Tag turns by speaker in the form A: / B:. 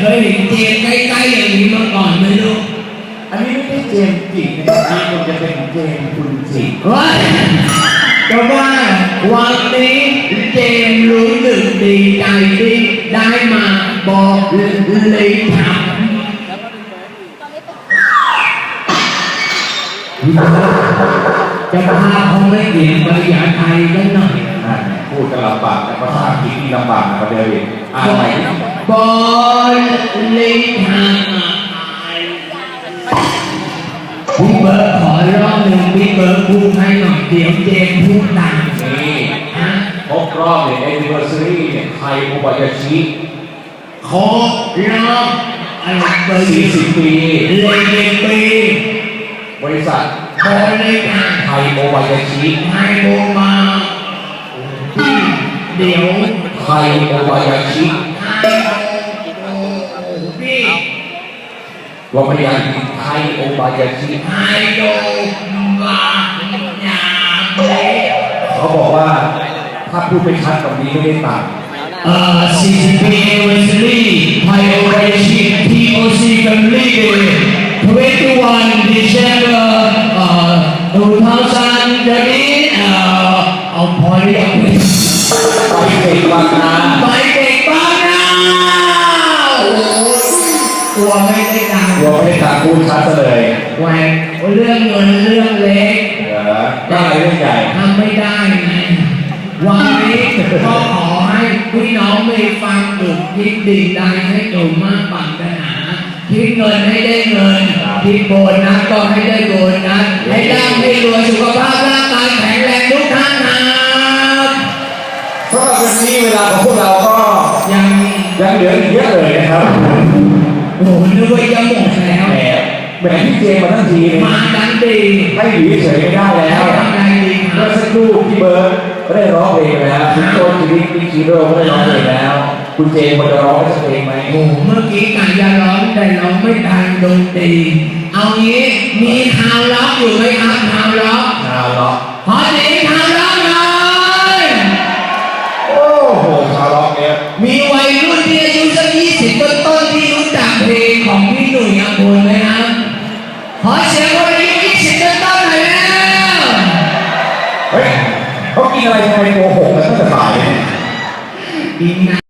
A: เคยเห็นเจมส์ใกล้ๆอย่างนี้มาก่อนไหมลูก
B: อันนี้ไม่ใช่เจมส์จินะครับนี่มันจะเป็นเจมส์คุณจิ
A: เฮ้ยแต่ว่าวันนี้เจมส์รู้สึกดีใจที่ได้มาบอกเลยถามจะพาเขาไม่เขียนภาษาไทยกันหน่อย
B: ลำบากนะครับเดวิดอ่านใหม่ดิ
A: บอลลิทางพี่เบิร์ดขอรอบหนึ่งพี่เบิร์ดพูดให้หน่อยเดี๋ยวเจมส์พูดตาม
B: นี่
A: ฮะ
B: ครบรอบเนี่ย anniversary เนี่ยไทยโอบายาชิ
A: ขอรอบอะไรเบอร์
B: 40 ปี
A: เลยเดปี
B: บริษัท
A: บอลลิทาง
B: ไทยโอบายาชิ
A: ไทยโบมาพี่เดี๋ยว
B: ไทยโอบายาชิ
A: ไทยโบพี่
B: รวมพยานไทยโอบายาชิ
A: ไทยโบมาญาเขา
B: บอกว่าถ้าพูดไม่ชัดแบบนี้ไม่ได้ตังค์
A: Uh, CCP Anniversary, Pioneer TOC Family Day, 21 December uh, 2013 uh, เอาพอหรือยัง
B: ไม่
A: ได้ดัง
B: รวมไม่ได้ตังค์พูดชัดซะเลย
A: แหวนเรื่องเงินเรื่องเล็ก
B: เหรอได้อะไรเรื่องใหญ่
A: ทำไม่ได้ไงวันนี้ก็ขอให้พี่น้องมีความสุขคิดดีใจให้หนูมากปรารถนาคิดเงินให้ได้เงินคิดโบนัสก็ให้ได้โบนัสให้ร่ำให้รวยสุขภาพ
B: อ้
A: โหนึกว่าจะหมดแล้ว
B: แหมแหมพี่เจมาทั้งทีเนี่ย
A: มาดันดี
B: ให้อยู่เฉยๆไม่ได้แล้
A: แล้ว
B: ว
A: ทำไงดีค
B: เมื่
A: รั
B: อบสักครู่พี่เบิร์ดก็ได้ร้องเพลงไปแล้วคุณโตจิริพี่คีโร่ก็ได้ร้องเพลงแล้ว คุณเจมส์จะร้องสักเพลงไหม
A: โอ้เมื่อกี้กายาร้องแต่เราไม่ทันดนตรีเอางี้มีคาวล็อกอยู่ไหมครับคาวล็อก
B: ชาวล็อก อะไรทำไมโกหกกันตั้งแต่บ่ายเนี่ย
A: อีกนะ